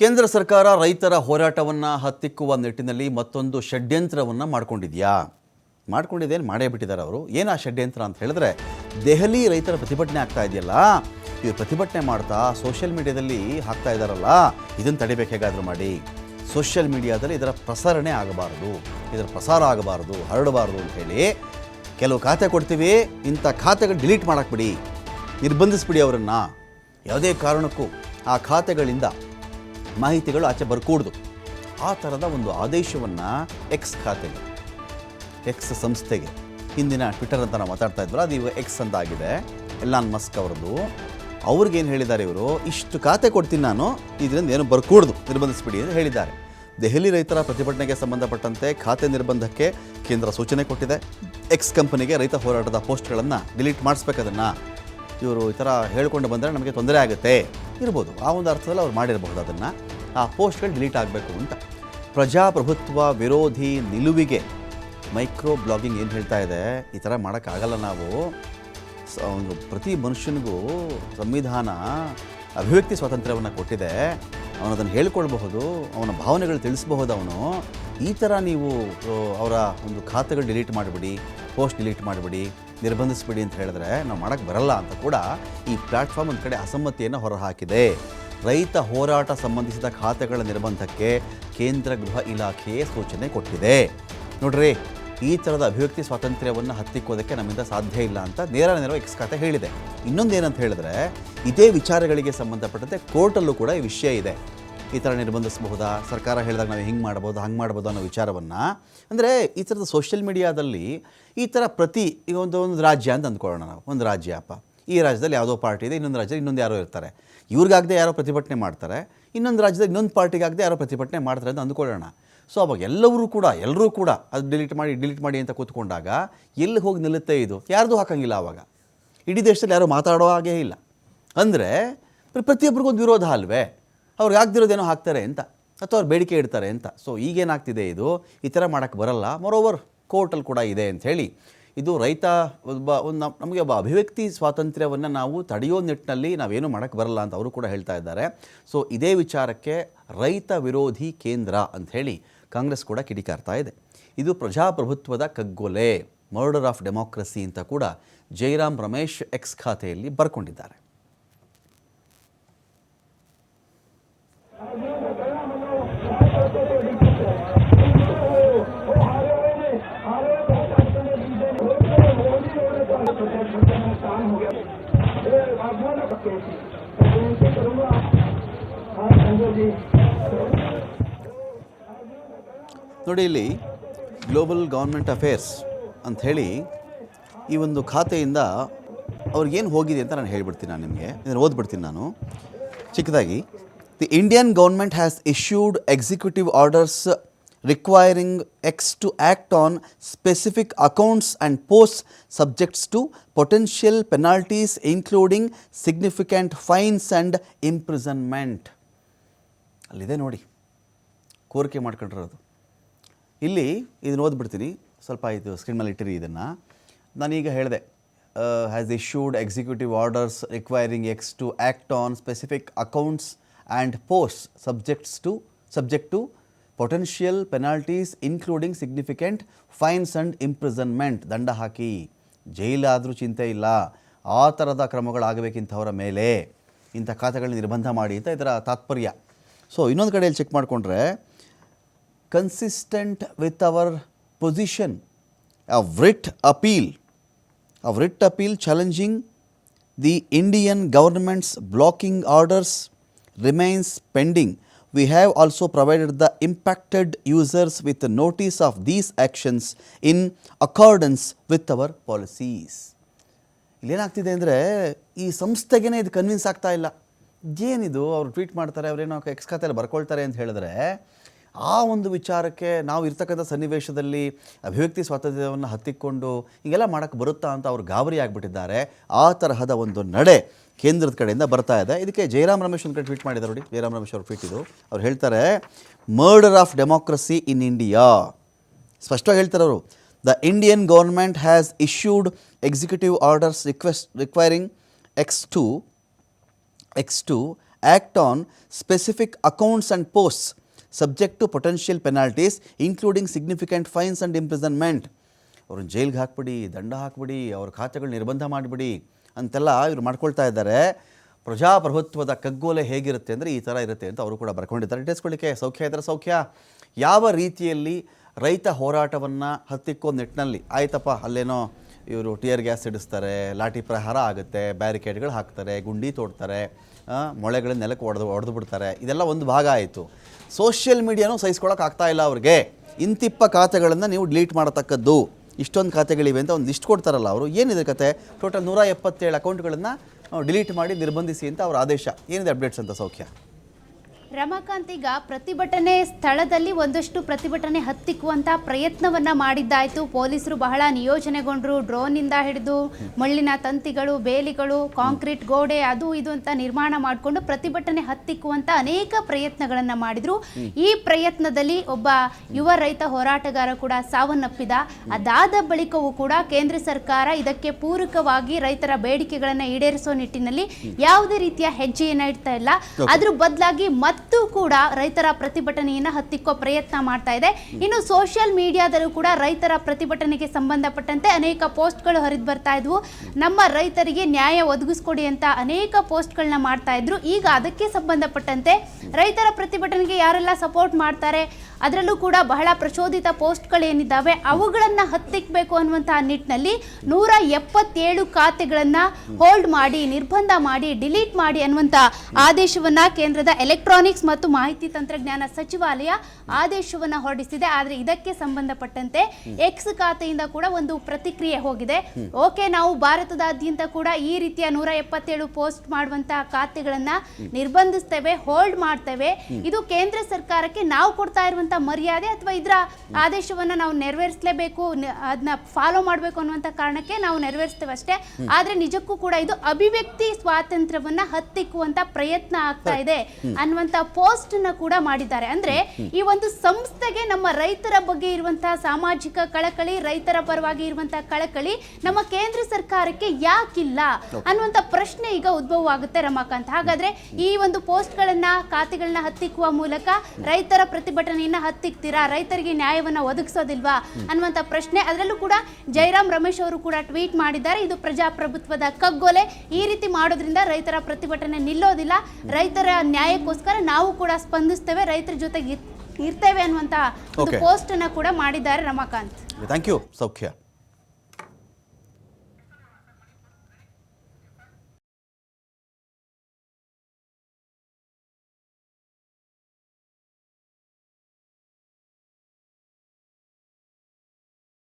ಕೇಂದ್ರ ಸರ್ಕಾರ ರೈತರ ಹೋರಾಟವನ್ನು ಹತ್ತಿಕ್ಕುವ ನಿಟ್ಟಿನಲ್ಲಿ ಮತ್ತೊಂದು ಷಡ್ಯಂತ್ರವನ್ನು ಮಾಡ್ಕೊಂಡಿದೆಯಾ? ಮಾಡ್ಕೊಂಡಿದ್ದೇನು? ಮಾಡೇ ಬಿಟ್ಟಿದ್ದಾರೆ ಅವರು. ಏನು ಆ ಷಡ್ಯಂತ್ರ ಅಂತ ಹೇಳಿದ್ರೆ, ದೆಹಲಿ ರೈತರ ಪ್ರತಿಭಟನೆ ಆಗ್ತಾ ಇದೆಯಲ್ಲ? ಇವರು ಪ್ರತಿಭಟನೆ ಮಾಡ್ತಾ ಸೋಷಿಯಲ್ ಮೀಡಿಯಾದಲ್ಲಿ ಹಾಕ್ತಾ ಇದ್ದಾರಲ್ಲ ಇದನ್ನು ತಡಿಬೇಕು ಹೇಗಾದರೂ ಮಾಡಿ. ಸೋಷಿಯಲ್ ಮೀಡಿಯಾದಲ್ಲಿ ಇದರ ಪ್ರಸರಣೆ ಆಗಬಾರದು. ಇದರ ಪ್ರಸಾರ ಆಗಬಾರದು, ಹರಡಬಾರದು ಅಂತ ಹೇಳಿ ಕೆಲವು ಖಾತೆ ಕೊಡ್ತೀವಿ. ಇಂಥ ಖಾತೆಗಳು ಡಿಲೀಟ್ ಮಾಡಾಕ್ಬಿಡಿ ನಿರ್ಬಂಧಿಸ್ಬಿಡಿ ಅವರನ್ನು. ಯಾವುದೇ ಕಾರಣಕ್ಕೂ ಆ ಖಾತೆಗಳಿಂದ ಮಾಹಿತಿಗಳು ಆಚೆ ಬರ್ಕೂಡ್ದು. ಆ ಥರದ ಒಂದು ಆದೇಶವನ್ನು ಎಕ್ಸ್ ಖಾತೆಗೆ ಎಕ್ಸ್ ಸಂಸ್ಥೆಗೆ, ಹಿಂದಿನ ಟ್ವಿಟರ್ ಅಂತ ನಾವು ಮಾತಾಡ್ತಾ ಇದ್ವಲ್ಲ, ಅದು ಇವಾಗ ಎಕ್ಸ್ ಅಂತ ಆಗಿದೆ. ಎಲ್ಲಾನ್ ಮಸ್ಕ್ ಅವ್ರದ್ದು. ಅವ್ರಿಗೇನು ಹೇಳಿದ್ದಾರೆ ಇವರು? ಇಷ್ಟು ಖಾತೆ ಕೊಡ್ತೀನಿ ನಾನು, ಇದರಿಂದ ಏನು ಬರ್ಕೂಡ್ದು, ನಿರ್ಬಂಧಿಸ್ಬಿಡಿ ಅಂತ ಹೇಳಿದ್ದಾರೆ. ದೆಹಲಿ ರೈತರ ಪ್ರತಿಭಟನೆಗೆ ಸಂಬಂಧಪಟ್ಟಂತೆ ಖಾತೆ ನಿರ್ಬಂಧಕ್ಕೆ ಕೇಂದ್ರ ಸೂಚನೆ ಕೊಟ್ಟಿದೆ. ಎಕ್ಸ್ ಕಂಪನಿಗೆ ರೈತ ಹೋರಾಟದ ಪೋಸ್ಟ್ಗಳನ್ನು ಡಿಲೀಟ್ ಮಾಡಿಸ್ಬೇಕದನ್ನು ಇವರು ಈ ಥರ ಹೇಳ್ಕೊಂಡು ಬಂದರೆ ನಮಗೆ ತೊಂದರೆ ಆಗುತ್ತೆ. ಇರ್ಬೋದು. ಆ ಒಂದು ಅರ್ಥದಲ್ಲಿ ಅವ್ರು ಮಾಡಿರಬಹುದು ಅದನ್ನು. ಆ ಪೋಸ್ಟ್ಗಳು ಡಿಲೀಟ್ ಆಗಬೇಕು ಅಂತ. ಪ್ರಜಾಪ್ರಭುತ್ವ ವಿರೋಧಿ ನಿಲುವಿಗೆ ಮೈಕ್ರೋ ಬ್ಲಾಗಿಂಗ್ ಏನು ಹೇಳ್ತಾ ಇದೆ? ಈ ಥರ ಮಾಡೋಕ್ಕಾಗಲ್ಲ ನಾವು. ಪ್ರತಿ ಮನುಷ್ಯನಿಗೂ ಸಂವಿಧಾನ ಅಭಿವ್ಯಕ್ತಿ ಸ್ವಾತಂತ್ರ್ಯವನ್ನು ಕೊಟ್ಟಿದೆ. ಅವನು ಅದನ್ನು ಹೇಳ್ಕೊಳ್ಬಹುದು, ಅವನ ಭಾವನೆಗಳು ತಿಳಿಸಬಹುದು ಅವನು. ಈ ಥರ ನೀವು ಅವರ ಒಂದು ಖಾತೆಗಳು ಡಿಲೀಟ್ ಮಾಡಿಬಿಡಿ, ಪೋಸ್ಟ್ ಡಿಲೀಟ್ ಮಾಡಿಬಿಡಿ, ನಿರ್ಬಂಧಿಸ್ಬಿಡಿ ಅಂತ ಹೇಳಿದ್ರೆ ನಾವು ಮಾಡೋಕ್ಕೆ ಬರಲ್ಲ ಅಂತ ಕೂಡ ಈ ಪ್ಲ್ಯಾಟ್ಫಾರ್ಮ್ ಒಂದು ಕಡೆ ಅಸಮ್ಮತಿಯನ್ನು ಹೊರಹಾಕಿದೆ. ರೈತ ಹೋರಾಟ ಸಂಬಂಧಿಸಿದ ಖಾತೆಗಳ ನಿರ್ಬಂಧಕ್ಕೆ ಕೇಂದ್ರ ಗೃಹ ಇಲಾಖೆಯೇ ಸೂಚನೆ ಕೊಟ್ಟಿದೆ. ನೋಡ್ರಿ, ಈ ಥರದ ಅಭಿವ್ಯಕ್ತಿ ಸ್ವಾತಂತ್ರ್ಯವನ್ನು ಹತ್ತಿಕ್ಕೋದಕ್ಕೆ ನಮ್ಮಿಂದ ಸಾಧ್ಯ ಇಲ್ಲ ಅಂತ ನೇರ ನೇರ ಎಕ್ಸ್ ಖಾತೆ ಹೇಳಿದೆ. ಇನ್ನೊಂದೇನಂತ ಹೇಳಿದ್ರೆ, ಇದೇ ವಿಚಾರಗಳಿಗೆ ಸಂಬಂಧಪಟ್ಟಂತೆ ಕೋರ್ಟಲ್ಲೂ ಕೂಡ ಈ ವಿಷಯ ಇದೆ. ಈ ಥರ ನಿರ್ಬಂಧಿಸಬಹುದಾ? ಸರ್ಕಾರ ಹೇಳಿದಾಗ ನಾವು ಹಿಂಗೆ ಮಾಡ್ಬೋದು, ಹಂಗೆ ಮಾಡ್ಬೋದು ಅನ್ನೋ ವಿಚಾರವನ್ನು. ಅಂದರೆ ಈ ಥರದ ಸೋಷಿಯಲ್ ಮೀಡಿಯಾದಲ್ಲಿ ಈ ಥರ ಪ್ರತಿ ಈಗ ಒಂದು ಒಂದು ರಾಜ್ಯ ಅಂತ ಅಂದ್ಕೊಳ್ಳೋಣ ನಾವು. ಒಂದು ರಾಜ್ಯ ಅಪ್ಪ. ಈ ರಾಜ್ಯದಲ್ಲಿ ಯಾವುದೋ ಪಾರ್ಟಿ ಇದೆ, ಇನ್ನೊಂದು ರಾಜ್ಯದಲ್ಲಿ ಇನ್ನೊಂದು ಯಾರೋ ಇರ್ತಾರೆ. ಇವ್ರಿಗಾಗದೆ ಯಾರೋ ಪ್ರತಿಭಟನೆ ಮಾಡ್ತಾರೆ, ಇನ್ನೊಂದು ರಾಜ್ಯದಲ್ಲಿ ಇನ್ನೊಂದು ಪಾರ್ಟಿಗಾಗದೆ ಯಾರೋ ಪ್ರತಿಭಟನೆ ಮಾಡ್ತಾರೆ ಅಂತ ಅಂದ್ಕೊಳ್ಳೋಣ. ಸೊ ಅವಾಗ ಎಲ್ಲರೂ ಕೂಡ ಎಲ್ಲರೂ ಕೂಡ ಅದು ಡಿಲೀಟ್ ಮಾಡಿ ಡಿಲೀಟ್ ಮಾಡಿ ಅಂತ ಕೂತ್ಕೊಂಡಾಗ ಎಲ್ಲಿ ಹೋಗಿ ನಿಲ್ಲುತ್ತೆ ಇದು? ಯಾರ್ದು ಹಾಕಂಗಿಲ್ಲ ಆವಾಗ ಇಡೀ ದೇಶದಲ್ಲಿ ಯಾರೂ ಮಾತಾಡೋ ಹಾಗೇ ಇಲ್ಲ. ಅಂದರೆ ಪ್ರತಿಯೊಬ್ಬರಿಗೊಂದು ವಿರೋಧ ಅಲ್ವೇ? ಅವ್ರಿಗೆ ಆಗ್ದಿರೋದೇನೋ ಹಾಕ್ತಾರೆ ಅಂತ. ಅಥವಾ ಅವ್ರು ಬೇಡಿಕೆ ಇಡ್ತಾರೆ ಅಂತ. ಸೊ ಈಗೇನಾಗ್ತಿದೆ ಇದು? ಈ ಥರ ಮಾಡೋಕ್ಕೆ ಬರಲ್ಲ. ಮೊರೋವರ್ ಕೋರ್ಟಲ್ಲಿ ಕೂಡ ಇದೆ ಅಂಥೇಳಿ ಇದು ರೈತ ಒಬ್ಬ, ಒಂದು ನಮ್- ನಮಗೆ ಒಬ್ಬ ಅಭಿವ್ಯಕ್ತಿ ಸ್ವಾತಂತ್ರ್ಯವನ್ನು ನಾವು ತಡೆಯೋ ನಿಟ್ಟಿನಲ್ಲಿ ನಾವೇನು ಮಾಡೋಕ್ಕೆ ಬರಲ್ಲ ಅಂತ ಅವರು ಕೂಡ ಹೇಳ್ತಾ ಇದ್ದಾರೆ. ಸೊ ಇದೇ ವಿಚಾರಕ್ಕೆ ರೈತ ವಿರೋಧಿ ಕೇಂದ್ರ ಅಂಥೇಳಿ ಕಾಂಗ್ರೆಸ್ ಕೂಡ ಕಿಡಿಕಾರ್ತಾ ಇದೆ. ಇದು ಪ್ರಜಾಪ್ರಭುತ್ವದ ಕಗ್ಗೊಲೆ ಮರ್ಡರ್ ಆಫ್ ಡೆಮಾಕ್ರಸಿ ಅಂತ ಕೂಡ ಜೈರಾಮ್ ರಮೇಶ್ ಎಕ್ಸ್ ಖಾತೆಯಲ್ಲಿ ಬರ್ಕೊಂಡಿದ್ದಾರೆ. ನೋಡಿ ಇಲ್ಲಿ ಗ್ಲೋಬಲ್ ಗೌರ್ಮೆಂಟ್ ಅಫೇರ್ಸ್ ಅಂಥೇಳಿ ಈ ಒಂದು ಖಾತೆಯಿಂದ ಅವ್ರಿಗೇನು ಹೋಗಿದೆ ಅಂತ ನಾನು ಹೇಳಿಬಿಡ್ತೀನಿ ನಾನು ನಿಮಗೆ. ಇದನ್ನು ಓದ್ಬಿಡ್ತೀನಿ ನಾನು. ಚಿಕ್ಕದಾಗಿ the Indian government has issued executive orders requiring X to act on specific accounts and post subjects to potential penalties including significant fines and imprisonment ಅಲ್ಲಿದೆ ನೋಡಿ. ಕೋರಿಕೆ ಮಾಡ್ಕೊಂಡಿರೋದು. ಇಲ್ಲಿ ಇದನ್ನು ಓದ್ಬಿಡ್ತೀನಿ. ಸ್ವಲ್ಪ ಇದು ಸ್ಕ್ರೀನ್ ಮೇಲೆ ಇಟ್ಟಿರಿ ಇದನ್ನು. ನಾನೀಗ ಹೇಳಿದೆ has issued executive orders requiring X to act on specific accounts and post subjects to subject to potential penalties including significant fines and imprisonment ದಂಡ ಹಾಕಿ. ಜೈಲಾದರೂ ಚಿಂತೆ ಇಲ್ಲ. ಆ ಥರದ ಕ್ರಮಗಳಾಗಬೇಕಿಂಥವರ ಮೇಲೆ ಇಂಥ ಖಾತೆಗಳನ್ನ ನಿರ್ಬಂಧ ಮಾಡಿ ಅಂತ ಇದರ ತಾತ್ಪರ್ಯ. ಸೊ ಇನ್ನೊಂದು ಕಡೆಯಲ್ಲಿ ಚೆಕ್ ಮಾಡಿಕೊಂಡ್ರೆ consistent with our position. A writ appeal, a writ appeal challenging the Indian government's blocking orders remains pending. We have also provided the impacted users with a notice of these actions in accordance with our policies. ಇಲ್ಲೇನಾಗ್ತಿದೆ ಅಂದರೆ ಈ ಸಂಸ್ಥೆಗೇ ಇದು convince ಆಗ್ತಾ ಇಲ್ಲ ಏನಿದು ಅವ್ರು tweet ಮಾಡ್ತಾರೆ ಅವ್ರೇನೋ X ಖಾತೆಯಲ್ಲಿ ಬರ್ಕೊಳ್ತಾರೆ ಅಂತ ಹೇಳಿದ್ರೆ ಆ ಒಂದು ವಿಚಾರಕ್ಕೆ ನಾವು ಇರ್ತಕ್ಕಂಥ ಸನ್ನಿವೇಶದಲ್ಲಿ ಅಭಿವ್ಯಕ್ತಿ ಸ್ವಾತಂತ್ರ್ಯವನ್ನು ಹತ್ತಿಕ್ಕೊಂಡು ಹೀಗೆಲ್ಲ ಮಾಡೋಕ್ಕೆ ಬರುತ್ತಾ ಅಂತ ಅವ್ರು ಗಾಬರಿ ಆಗಿಬಿಟ್ಟಿದ್ದಾರೆ. ಆ ತರಹದ ಒಂದು ನಡೆ ಕೇಂದ್ರದ ಕಡೆಯಿಂದ ಬರ್ತಾ ಇದೆ. ಇದಕ್ಕೆ ಜಯರಾಮ್ ರಮೇಶ್ ಒಂದು ಕಡೆ ಟ್ವೀಟ್ ಮಾಡಿದ್ದಾರೆ ನೋಡಿ. ಜಯರಾಮ್ ರಮೇಶ್ ಅವರು ಟ್ವೀಟ್ ಇದು. ಅವ್ರು ಹೇಳ್ತಾರೆ murder of democracy in India ಸ್ಪಷ್ಟವಾಗಿ ಹೇಳ್ತಾರೆ ಅವರು. The Indian government has issued executive orders request requiring X to X to act on specific accounts and posts subject to potential penalties including significant fines and imprisonment ಅವ್ರನ್ನ ಜೈಲ್ಗೆ ಹಾಕ್ಬಿಡಿ, ದಂಡ ಹಾಕ್ಬಿಡಿ, ಅವ್ರ ಖಾತೆಗಳು ನಿರ್ಬಂಧ ಮಾಡಿಬಿಡಿ ಅಂತೆಲ್ಲ ಇವ್ರು ಮಾಡ್ಕೊಳ್ತಾ ಇದ್ದಾರೆ. ಪ್ರಜಾಪ್ರಭುತ್ವದ ಕಗ್ಗೋಲೆ ಹೇಗಿರುತ್ತೆ ಅಂದರೆ ಈ ಥರ ಇರುತ್ತೆ ಅಂತ ಅವರು ಕೂಡ ಬರ್ಕೊಂಡಿದ್ದಾರೆ. ಇಟ್ಟಿಸ್ಕೊಳ್ಳಿಕ್ಕೆ ಸೌಖ್ಯ ಇದ್ದರೆ ಸೌಖ್ಯ. ಯಾವ ರೀತಿಯಲ್ಲಿ ರೈತ ಹೋರಾಟವನ್ನು ಹತ್ತಿಕ್ಕೋ ನಿಟ್ಟಿನಲ್ಲಿ? ಆಯ್ತಪ್ಪ, ಅಲ್ಲೇನೋ? ಇವರು ಟಿಯರ್ ಗ್ಯಾಸ್ ಇಡಿಸ್ತಾರೆ ಲಾಠಿ ಪ್ರಹಾರ ಆಗುತ್ತೆ ಬ್ಯಾರಿಕೇಡ್ಗಳು ಹಾಕ್ತಾರೆ, ಗುಂಡಿ ತೋಡ್ತಾರೆ ಮೊಳೆಗಳ ನೆಲಕ್ಕೆ ಹೊಡೆದು ಹೊಡೆದು ಬಿಡ್ತಾರೆ. ಇದೆಲ್ಲ ಒಂದು ಭಾಗ ಆಯಿತು. ಸೋಷಿಯಲ್ ಮೀಡಿಯಾನೂ ಸಹಿಸ್ಕೊಳಕ್ಕೆ ಇಲ್ಲ ಅವ್ರಿಗೆ. ಇಂತಿಪ್ಪ ಖಾತೆಗಳನ್ನು ನೀವು ಡಿಲೀಟ್ ಮಾಡತಕ್ಕದ್ದು. ಇಷ್ಟೊಂದು ಖಾತೆಗಳಿವೆ ಅಂತ ಒಂದು ಲಿಸ್ಟ್ ಕೊಡ್ತಾರಲ್ಲ ಅವರು. ಏನಿದೆ ಕತೆ? ಟೋಟಲ್ ನೂರ ಎಪ್ಪತ್ತೇಳು ಅಕೌಂಟ್ಗಳನ್ನು ಡಿಲೀಟ್ ಮಾಡಿ ನಿರ್ಬಂಧಿಸಿ ಅಂತ ಅವ್ರ ಆದೇಶ. ಏನಿದೆ ಅಪ್ಡೇಟ್ಸ್ ಅಂತ ಸೌಖ್ಯ? ರಮಾಕಾಂತ್ ಈಗ ಪ್ರತಿಭಟನೆ ಸ್ಥಳದಲ್ಲಿ ಒಂದಷ್ಟು ಪ್ರತಿಭಟನೆ ಹತ್ತಿಕ್ಕುವಂತ ಪ್ರಯತ್ನವನ್ನ ಮಾಡಿದ್ದಾಯ್ತು. ಪೊಲೀಸರು ಬಹಳ ನಿಯೋಜನೆಗೊಂಡ್ರು. ಡ್ರೋನಿಂದ ಹಿಡಿದು ಮಳ್ಳಿನ ತಂತಿಗಳು ಬೇಲಿಗಳು ಕಾಂಕ್ರೀಟ್ ಗೋಡೆ ಅದು ಇದು ಅಂತ ನಿರ್ಮಾಣ ಮಾಡಿಕೊಂಡು ಪ್ರತಿಭಟನೆ ಹತ್ತಿಕ್ಕುವಂತ ಅನೇಕ ಪ್ರಯತ್ನಗಳನ್ನ ಮಾಡಿದ್ರು. ಈ ಪ್ರಯತ್ನದಲ್ಲಿ ಒಬ್ಬ ಯುವ ರೈತ ಹೋರಾಟಗಾರ ಕೂಡ ಸಾವನ್ನಪ್ಪಿದ. ಅದಾದ ಬಳಿಕವೂ ಕೂಡ ಕೇಂದ್ರ ಸರ್ಕಾರ ಇದಕ್ಕೆ ಪೂರಕವಾಗಿ ರೈತರ ಬೇಡಿಕೆಗಳನ್ನ ಈಡೇರಿಸೋ ನಿಟ್ಟಿನಲ್ಲಿ ಯಾವುದೇ ರೀತಿಯ ಹೆಜ್ಜೆಯನ್ನ ಇಡ್ತಾ ಇಲ್ಲ. ಅದ್ರ ಬದಲಾಗಿ ಮತ್ತು ಕೂಡ ರೈತರ ಪ್ರತಿಭಟನೆಯನ್ನು ಹತ್ತಿಕ್ಕೋ ಪ್ರಯತ್ನ ಮಾಡ್ತಾ ಇದೆ. ಇನ್ನು ಸೋಷಿಯಲ್ ಮೀಡಿಯಾದಲ್ಲೂ ಕೂಡ ರೈತರ ಪ್ರತಿಭಟನೆಗೆ ಸಂಬಂಧಪಟ್ಟಂತೆ ಅನೇಕ ಪೋಸ್ಟ್ಗಳು ಹರಿದು ಬರ್ತಾ ಇದ್ವು. ನಮ್ಮ ರೈತರಿಗೆ ನ್ಯಾಯ ಒದಗಿಸ್ಕೊಡಿ ಅಂತ ಅನೇಕ ಪೋಸ್ಟ್ಗಳನ್ನ ಮಾಡ್ತಾ ಇದ್ರು. ಈಗ ಅದಕ್ಕೆ ಸಂಬಂಧಪಟ್ಟಂತೆ ರೈತರ ಪ್ರತಿಭಟನೆಗೆ ಯಾರೆಲ್ಲ ಸಪೋರ್ಟ್ ಮಾಡ್ತಾರೆ, ಅದರಲ್ಲೂ ಕೂಡ ಬಹಳ ಪ್ರಚೋದಿತ ಪೋಸ್ಟ್ಗಳೇನಿದ್ದಾವೆ ಅವುಗಳನ್ನು ಹತ್ತಿಕ್ಕಬೇಕು ಅನ್ನುವಂತಹ ನಿಟ್ಟಿನಲ್ಲಿ ನೂರ ಎಪ್ಪತ್ತೇಳು ಖಾತೆಗಳನ್ನು ಹೋಲ್ಡ್ ಮಾಡಿ, ನಿರ್ಬಂಧ ಮಾಡಿ ಡಿಲೀಟ್ ಮಾಡಿ ಅನ್ನುವಂಥ ಆದೇಶವನ್ನ ಕೇಂದ್ರದ ಎಲೆಕ್ಟ್ರಾನಿಕ್ಸ್ ಮತ್ತು ಮಾಹಿತಿ ತಂತ್ರಜ್ಞಾನ ಸಚಿವಾಲಯ ಆದೇಶವನ್ನ ಹೊರಡಿಸಿದೆ. ಆದರೆ ಇದಕ್ಕೆ ಸಂಬಂಧಪಟ್ಟಂತೆ ಎಕ್ಸ್ ಖಾತೆಯಿಂದ ಕೂಡ ಒಂದು ಪ್ರತಿಕ್ರಿಯೆ ಹೋಗಿದೆ. ಓಕೆ, ನಾವು ಭಾರತದಾದ್ಯಂತ ಕೂಡ ಈ ರೀತಿಯ ನೂರ ಎಪ್ಪತ್ತೇಳು ಪೋಸ್ಟ್ ಮಾಡುವಂತಹ ಖಾತೆಗಳನ್ನ ನಿರ್ಬಂಧಿಸ್ತೇವೆ ಹೋಲ್ಡ್ ಮಾಡ್ತೇವೆ. ಇದು ಕೇಂದ್ರ ಸರ್ಕಾರಕ್ಕೆ ನಾವು ಕೊಡ್ತಾ ಇರುವಂತಹ ಮರ್ಯಾದೆ ಅಥವಾ ಇದರ ಆದೇಶವನ್ನ ನಾವು ನೆರವೇರಿಸಲೇಬೇಕು ಅದನ್ನ ಫಾಲೋ ಮಾಡಬೇಕು ಅನ್ನುವಂಥ ಕಾರಣಕ್ಕೆ ನಾವು ನೆರವೇರಿಸ್ತೇವೆ ಅಷ್ಟೇ. ಆದ್ರೆ ನಿಜಕ್ಕೂ ಕೂಡ ಇದು ಅಭಿವ್ಯಕ್ತಿ ಸ್ವಾತಂತ್ರ್ಯವನ್ನ ಹತ್ತಿಕ್ಕುವಂತ ಪ್ರಯತ್ನ ಆಗ್ತಾ ಇದೆ ಅನ್ನುವಂತ ಪೋಸ್ಟ್ನ ಕೂಡ ಮಾಡಿದ್ದಾರೆ. ಅಂದ್ರೆ ಈ ಒಂದು ಸಂಸ್ಥೆಗೆ ನಮ್ಮ ರೈತರ ಬಗ್ಗೆ ಇರುವಂತಹ ಸಾಮಾಜಿಕ ಕಳಕಳಿ ರೈತರ ಪರವಾಗಿ ಇರುವಂತಹ ಕಳಕಳಿ ನಮ್ಮ ಕೇಂದ್ರ ಸರ್ಕಾರಕ್ಕೆ ಯಾಕಿಲ್ಲ ಅನ್ನುವಂತ ಪ್ರಶ್ನೆ ಈಗ ಉದ್ಭವ ಆಗುತ್ತೆ ರಮಾಕಾಂತ್. ಹಾಗಾದ್ರೆ ಈ ಒಂದು ಪೋಸ್ಟ್ಗಳನ್ನ ಖಾತೆಗಳನ್ನ ಹತ್ತಿಕ್ಕುವ ಮೂಲಕ ರೈತರ ಪ್ರತಿಭಟನೆಯನ್ನ ಹತ್ತಿಕ್ತೀರಾ? ರೈತರಿಗೆ ನ್ಯಾಯವನ್ನ ಒದಗಿಸೋದಿಲ್ವಾ ಅನ್ನುವಂತ ಪ್ರಶ್ನೆ. ಅದರಲ್ಲೂ ಕೂಡ ಜೈರಾಮ್ ರಮೇಶ್ ಅವರು ಕೂಡ ಟ್ವೀಟ್ ಮಾಡಿದ್ದಾರೆ. ಇದು ಪ್ರಜಾಪ್ರಭುತ್ವದ ಕಗ್ಗೊಲೆ. ಈ ರೀತಿ ಮಾಡೋದ್ರಿಂದ ರೈತರ ಪ್ರತಿಭಟನೆ ನಿಲ್ಲೋದಿಲ್ಲ. ರೈತರ ನ್ಯಾಯಕ್ಕೋಸ್ಕರ ನಾವು ಕೂಡ ಸ್ಪಂದಿಸ್ತೇವೆ ರೈತರ ಜೊತೆಗೆ ಇರ್- ಇರ್ತೇವೆ ಅನ್ನುವಂತ ಒಂದು ಪೋಸ್ಟ್ ಅನ್ನ ಕೂಡ ಮಾಡಿದ್ದಾರೆ ರಮಾಕಾಂತ್. ಥ್ಯಾಂಕ್ ಯು ಸೌಖ್ಯ.